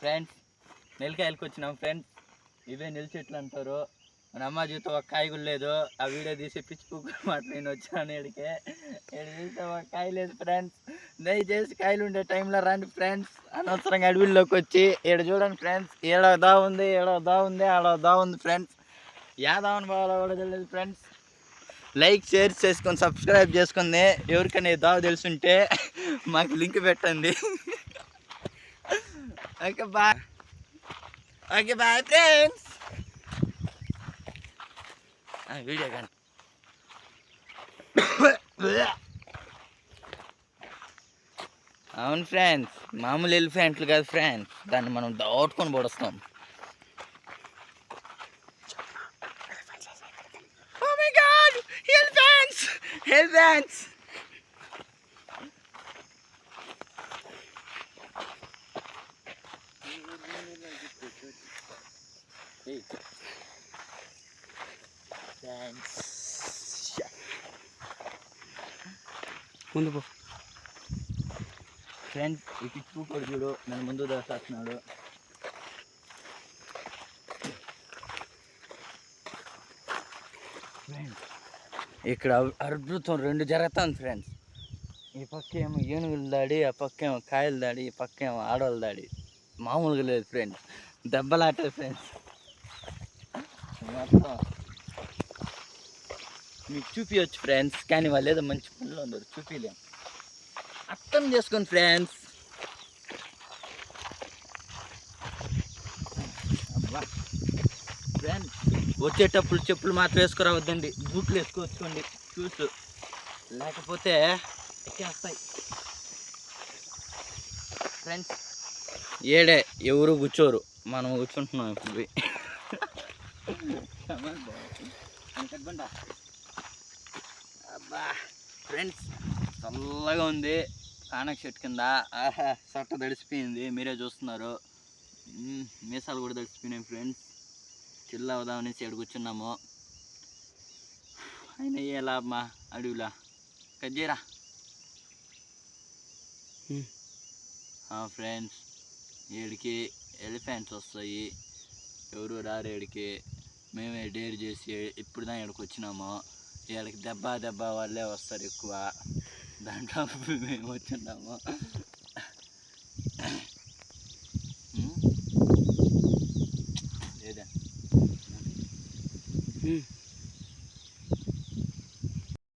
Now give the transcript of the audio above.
Friends నెల్లికాయలకు వచ్చినాం friends. ఇవే నెల చెట్లు అంటారు. మన అమ్మ జీవితం ఒక కాయ లేదు. ఆ వీడియో తీసి పిచ్చి పువ్వు మాట నేను వచ్చాను ఇక్కడికే ఇక్కడ చూస్తే ఒక కాయ లేదు ఫ్రెండ్స్. దయచేసి కాయలు ఉండే టైంలో రండి ఫ్రెండ్స్. అనవసరంగా అడవిలోకి వచ్చి ఇక్కడ చూడండి ఫ్రెండ్స్. ఏడో దా ఉంది ఏడో దా ఉంది ఆడో దా ఉంది ఫ్రెండ్స్. యాదవని బాగా కూడా తెలియదు ఫ్రెండ్స్. లైక్ షేర్ చేసుకొని సబ్స్క్రైబ్ చేసుకుంది. ఎవరికైనా దావ తెలుసుంటే మాకు లింక్ పెట్టండి. Okay bye okay bye friends video కానీ అవును ఫ్రెండ్స్ మామూలు ఎలిఫెంట్లు కాదు ఫ్రెండ్స్ దాన్ని మనం దాటుకొని పొడుస్తాం Oh my god! Elephants! Elephants! ముందు పో. ఫ్రెండ్స్ ఈ పిచ్చు కూడా చూడు. నన్ను ముందు దోసేస్తున్నాడు ఫ్రెండ్స్ ఇక్కడ అద్భుతం రెండు జరుగుతుంది ఫ్రెండ్స్ ఈ పక్క ఏమో ఏనుగులు దాడి ఆ పక్క ఏమో కాయలు దాడి ఈ పక్క ఏమో ఆడవాళ్ళ దాడి. మామూలుగా లేదు ఫ్రెండ్స్ దెబ్బలాట ఫ్రెండ్స్ మొత్తం మీకు చూపించచ్చు ఫ్రెండ్స్ కానీ వాళ్ళు ఏదో మంచి పనిలో ఉన్నారు చూపించలేం అర్థం చేసుకోండి ఫ్రెండ్స్ అబ్బా. ఫ్రెండ్స్ వచ్చేటప్పుడు చెప్పులు మాత్రం వేసుకురావద్దండి బూట్లు వేసుకోవచ్చుకోండి షూస్ లేకపోతే ఎక్కేస్తాయి. ఫ్రెండ్స్ ఏడే ఎవరు కూర్చోరు. మనం కూర్చుంటున్నాం ఇప్పుడు. అబ్బా ఫ్రెండ్స్ చల్లగా ఉంది. కానక్ చెట్టు కింద. ఆహా తడిసిపోయింది. మీరే చూస్తున్నారు. మీసాలు కూడా తడిసిపోయినాయి ఫ్రెండ్స్. చిల్ అవుదామని సైడ్ కూర్చున్నాము. అయినా ఎలా లాభమా? అడవిలా. కజ్జీరా మ్మ్. ఫ్రెండ్స్. ఏడికి ఎలిఫెంట్స్ వస్తాయి. ఎవరు రారు మేమే డేర్ చేసి ఇప్పుడు దాకా ఇక్కడికి వచ్చినాము. వీళ్ళకి దెబ్బ దెబ్బ వాళ్ళే వస్తారు ఎక్కువ. దాంట్లో మేము వచ్చిన్నాము లేదా